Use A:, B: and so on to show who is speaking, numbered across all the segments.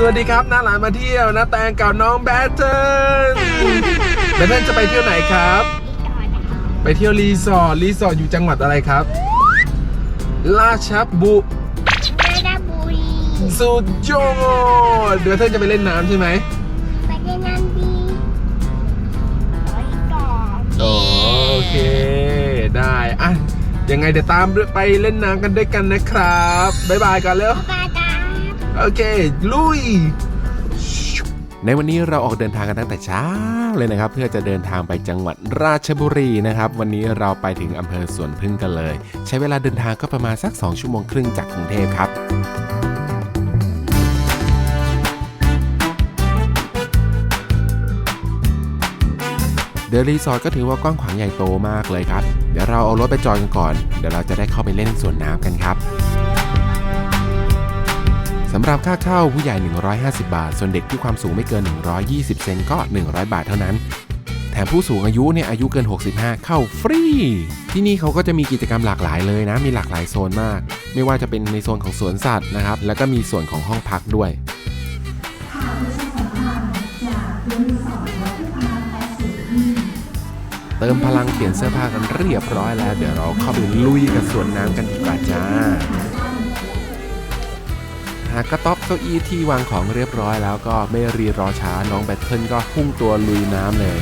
A: สวัสดีครับน้าหลานมาเที่ยวนะแตงกับน้องแบทเทิลแบทเทิลจะไปเที่ยวไหนครับ ไปเที่ยวรีสอร์ทรีสอร์ทอยู่จังหวัดอะไรครับ ราชบุ
B: ราชบุรี
A: สุดยอดแบทเทิลจะไปเล่นน้ำใช่ไหม
B: ไปเล่นน้ำดีไปต่อ
A: โอเค ได้อะยังไงเดี๋ยวตามไปเล่นน้ำกันด้วยกันนะครับบ๊ายบายกันแล้ว
B: ปาดา
A: โอเค ลุย ในวันนี้เราออกเดินทางกันตั้งแต่เช้าเลยนะครับ เพื่อจะเดินทางไปจังหวัดราชบุรีนะครับ วันนี้เราไปถึงอำเภอสวนพึ่งกันเลย ใช้เวลาเดินทางก็ประมาณสัก 2 ชั่วโมงครึ่งจากกรุงเทพครับเดอะรีสอร์ทก็ถือว่ากว้างขวางใหญ่โตมากเลยครับ เดี๋ยวเราเอารถไปจอดกันก่อน เดี๋ยวเราจะได้เข้าไปเล่นสวนน้ำกันครับ สำหรับค่าเข้าผู้ใหญ่ 150 บาท ส่วนเด็กที่ความสูงไม่เกิน 120 เซนก็ 100 บาทเท่านั้น แถมผู้สูงอายุเนี่ยอายุเกิน 65 เข้าฟรี ที่นี่เขาก็จะมีกิจกรรมหลากหลายเลยนะ มีหลากหลายโซนมาก ไม่ว่าจะเป็นในโซนของสวนสัตว์นะครับ แล้วก็มีส่วนของห้องพักด้วยเติมพลังเปลี่ยนเสื้อผ้ากันเรียบร้อยแล้ว เดี๋ยวเราเข้าไปลุยกับสวนน้ำกันดีกว่าจ้า หากกระต๊อบเก้าอี้ที่วางของเรียบร้อยแล้วก็ไม่รีรอช้าน้องแบทเทิลก็พุ่งตัวลุยน้ำเลย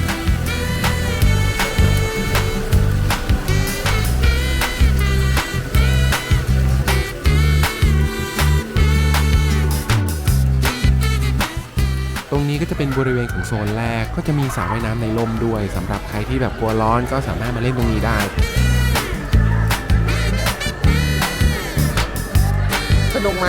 A: ตรงนี้ก็จะเป็นบริเวณของโซนแรกก็จะมีสระว่ายน้ำในร่มด้วยสำหรับใครที่แบบกลัวร้อนก็สามารถมาเล่นตรงนี้ได้สนุกไหม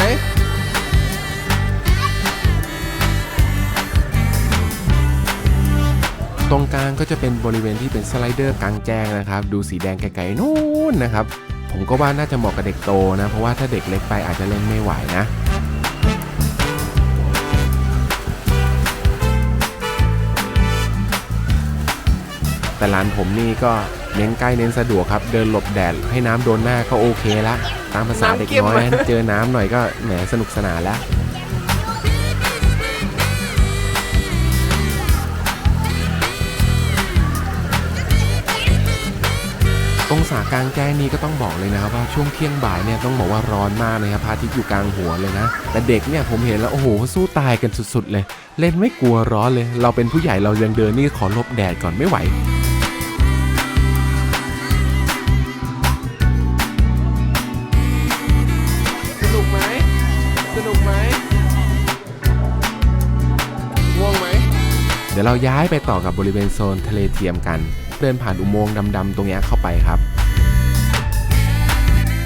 A: ตรงกลางก็จะเป็นบริเวณที่เป็นสไลเดอร์กลางแจ้งนะครับ ดูสีแดงไกลๆนู่นนะครับ ผมก็ว่าน่าจะเหมาะกับเด็กโตนะ เพราะว่าถ้าเด็กเล็กไปอาจจะเล่นไม่ไหวนะแต่ร้านผมนี่ก็เน้นใกล้เน้นสะดวกครับ เดินหลบแดดให้น้ำโดนหน้าก็โอเคละตามภาษาเด็กน้อยเจอน้ำหน่อยก็แหมสนุกสนานแล้ว ตรงสากลางแจ้งนี้ก็ต้องบอกเลยนะครับว่าช่วงเที่ยงบ่ายเนี่ยต้องบอกว่าร้อนมากเลยครับพระอาทิตย์อยู่กลางหัวเลยนะ แต่เด็กเนี่ยผมเห็นแล้วโอ้โหสู้ตายกันสุดๆเลย เล่นไม่กลัวร้อนเลย เราเป็นผู้ใหญ่เรายังเดินนี่ขอหลบแดดก่อนไม่ไหวสนุกไหมสนุกไหมง่ไหมเดี๋ยวเราย้ายไปต่อกับบริเวณโซนทะเลเทียมกัน เดินผ่านอุโมงค์ดำๆตรงนี้เข้าไปครับ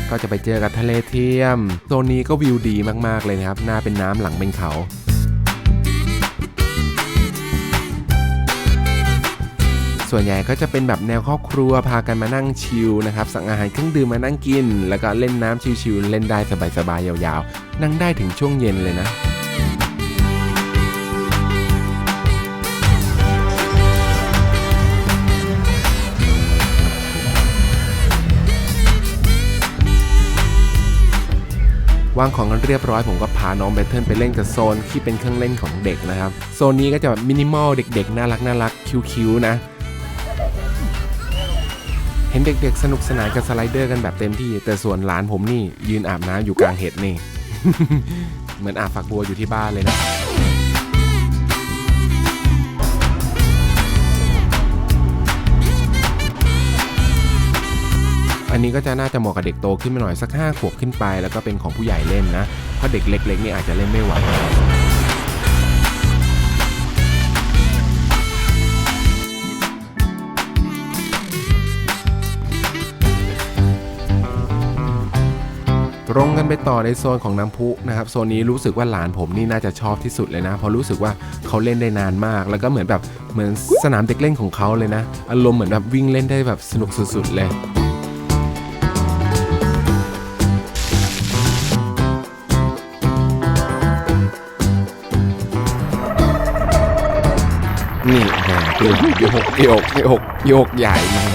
A: ก็จะไปเจอกับทะเลเทียมโซนนี้ก็วิวดีมากๆเลยนะครับ หน้าเป็นน้ำหลังเป็นเขาส่วนใหญ่ก็จะเป็นแบบแนวครอบครัวพากันมานั่งชิลนะครับสั่งอาหารเครื่องดื่มมานั่งกิน แล้วก็เล่นน้ำชิลๆเล่นได้สบายๆยาวๆ นั่งได้ถึงช่วงเย็นเลยนะ วางของกันเรียบร้อยผมก็พาน้องแบทเทิลไปเล่นกับโซนที่เป็นเครื่องเล่นของเด็กนะครับ โซนนี้ก็จะแบบมินิมอลเด็กๆ น่ารักน่ารักคิ้วๆนะเห็นเด็กๆ สนุกสนานกับสไลเดอร์กันแบบเต็มที่ แต่ส่วนหลานผมนี่ยืนอาบน้ำอยู่กลางเห็ดนี่ เหมือนอาบฝักบัวอยู่ที่บ้านเลยนะ อันนี้ก็จะน่าจะเหมาะกับเด็กโตขึ้นมาหน่อยสัก5ขวบขึ้นไป แล้วก็เป็นของผู้ใหญ่เล่นนะเพราะเด็กเล็กๆนี่อาจจะเล่นไม่ไหวตรงกันไปต่อในโซนของน้ำพุนะครับโซนนี้รู้สึกว่าหลานผมนี่น่าจะชอบที่สุดเลยนะเพราะรู้สึกว่าเขาเล่นได้นานมาก แล้วก็เหมือนแบบเหมือนสนามเด็กเล่นของเขาเลยนะ อารมณ์เหมือนแบบวิ่งเล่นได้แบบสนุกสุดๆเลย นี่แหมโยกโยกโยกโยกโยกใหญ่มา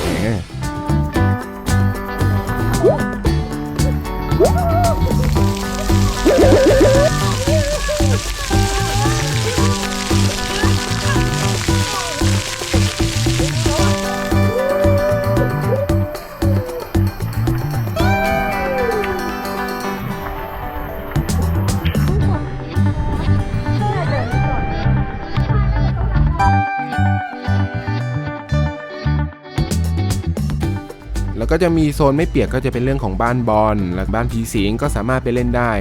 A: แหมก็จะมีโซนไม่เปียกก็จะเป็นเรื่องของบ้านบอลและบ้านผีสิงก็สามารถไปเล่นได้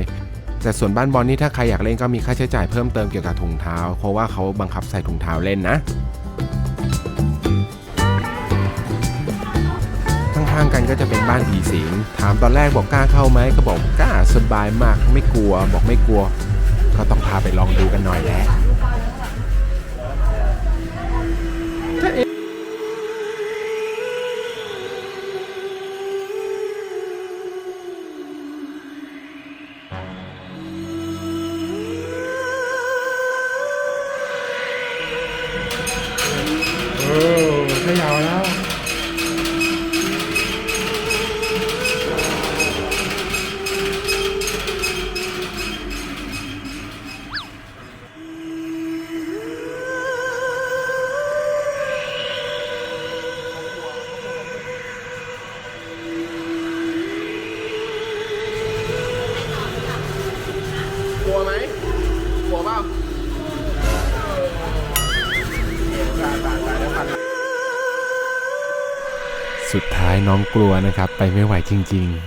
A: แต่ส่วนบ้านบอลนี่ถ้าใครอยากเล่นก็มีค่าใช้จ่ายเพิ่มเติมเกี่ยวกับถุงเท้า เพราะว่าเขาบังคับใส่ถุงเท้าเล่นนะข้างๆกันก็จะเป็นบ้านผีสิง ถามตอนแรกบอกกล้าเข้าไหมก็บอกกล้าสบายมากไม่กลัว บอกไม่กลัว ก็ต้องพาไปลองดูกันหน่อยแหละ สุดท้ายน้องกลัวนะครับ ไปไม่ไหวจริง ๆ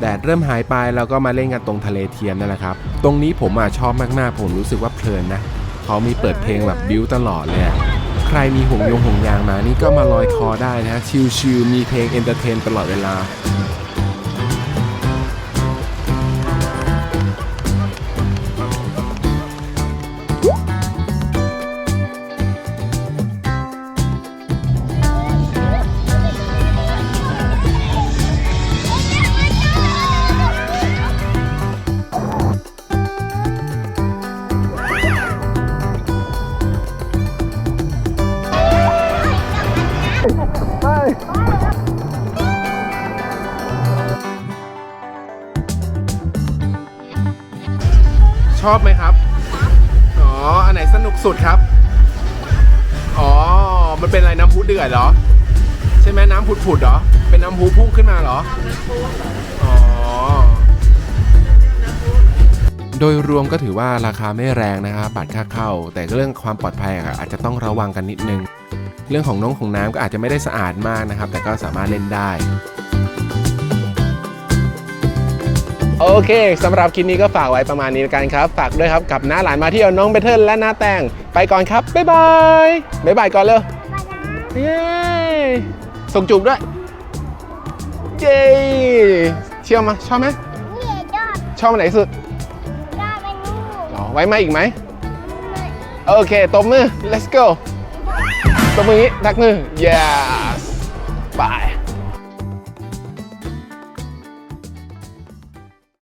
A: แดดเริ่มหายไปแล้วก็มาเล่นกันตรงทะเลเทียมนั่นแหละครับ ตรงนี้ผมอะชอบมากๆ ผมรู้สึกว่าเพลินนะ เขามีเปิดเพลงแบบบิ้วตลอดเลย ใครมีห่วงยงห่วงยางมานี่ก็มาลอยคอได้นะชิลๆมีเพลงเอนเตอร์เทนตลอดเวลา อบไหมครับ อ๋อ อันไหนสนุกสุดครับ อ๋อ มันเป็นอะไรน้ำพุเดือดเหรอ ใช่ไหมน้ำผุดๆเหรอ เป็นน้ำพุพุ่งขึ้นมาเหรอ อ๋อ โดยรวมก็ถือว่าราคาไม่แรงนะครับบัตรค่าเข้า แต่เรื่องความปลอดภัยอะอาจจะต้องระวังกันนิดนึง เรื่องของน้องของน้ำก็อาจจะไม่ได้สะอาดมากนะครับ แต่ก็สามารถเล่นได้ โอเคสำหรับคลิปนี้ก็ฝากไว้ประมาณนี้แล้วกันครับ ฝากด้วยครับกับน้าหลานมาเที่ยวน้องเบเทิลและน้าแตงไปก่อนครับ บ๊ายบาย บ๊ายบายก่อนเร็วเย้ส่งจูบด้วย เย้เชื่อมาชอบไหม
B: นี่ยอด
A: ชอบอันไหนสุด
B: ยอดเป็นลูก
A: อ๋อไว้มาอีกไหมโอเคตบมือ let's go ตบมืออย่างนี้ทักมือ yes bye